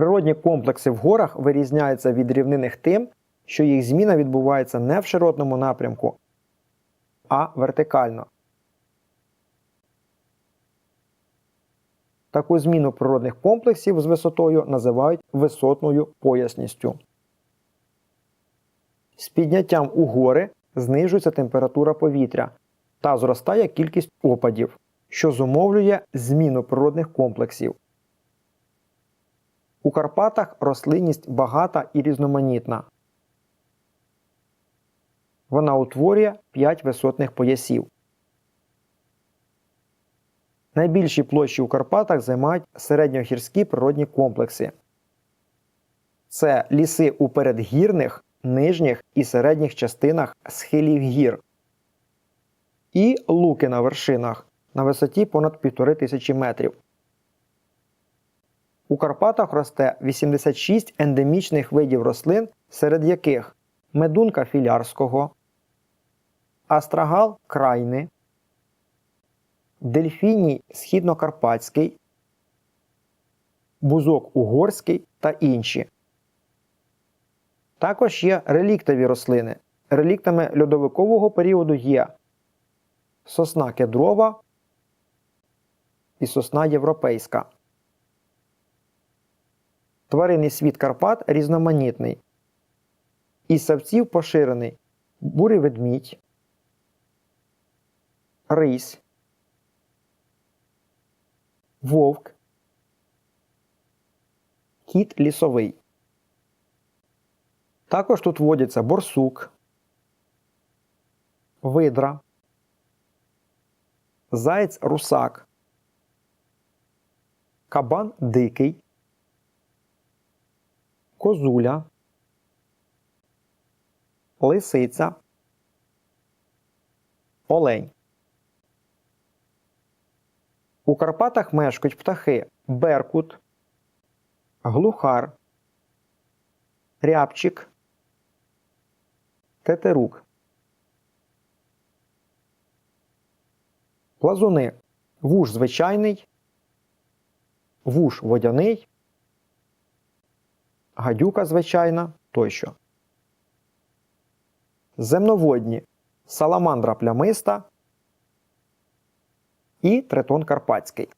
Природні комплекси в горах вирізняються від рівнинних тим, що їх зміна відбувається не в широтному напрямку, а вертикально. Таку зміну природних комплексів з висотою називають висотною поясністю. З підняттям у гори знижується температура повітря та зростає кількість опадів, що зумовлює зміну природних комплексів. У Карпатах рослинність багата і різноманітна. Вона утворює 5 висотних поясів. Найбільші площі у Карпатах займають середньогірські природні комплекси. Це ліси у передгірних, нижніх і середніх частинах схилів гір. І луки на вершинах на висоті понад 1500 метрів. У Карпатах росте 86 ендемічних видів рослин, серед яких медунка філярського, астрагал крайни, дельфіній східнокарпатський, бузок угорський та інші. Також є реліктові рослини. Реліктами льодовикового періоду є сосна кедрова і сосна європейська. Тваринний світ Карпат різноманітний. Із савців поширений. Бурий ведмідь, рись, вовк, кіт лісовий. Також тут водяться борсук, видра, заєць русак, кабан дикий, козуля, лисиця, олень. У Карпатах мешкають птахи беркут, глухар, рябчик, тетерук. Плазуни вуж звичайний, вуж водяний, гадюка звичайна тощо. Земноводні саламандра плямиста і тритон карпатський.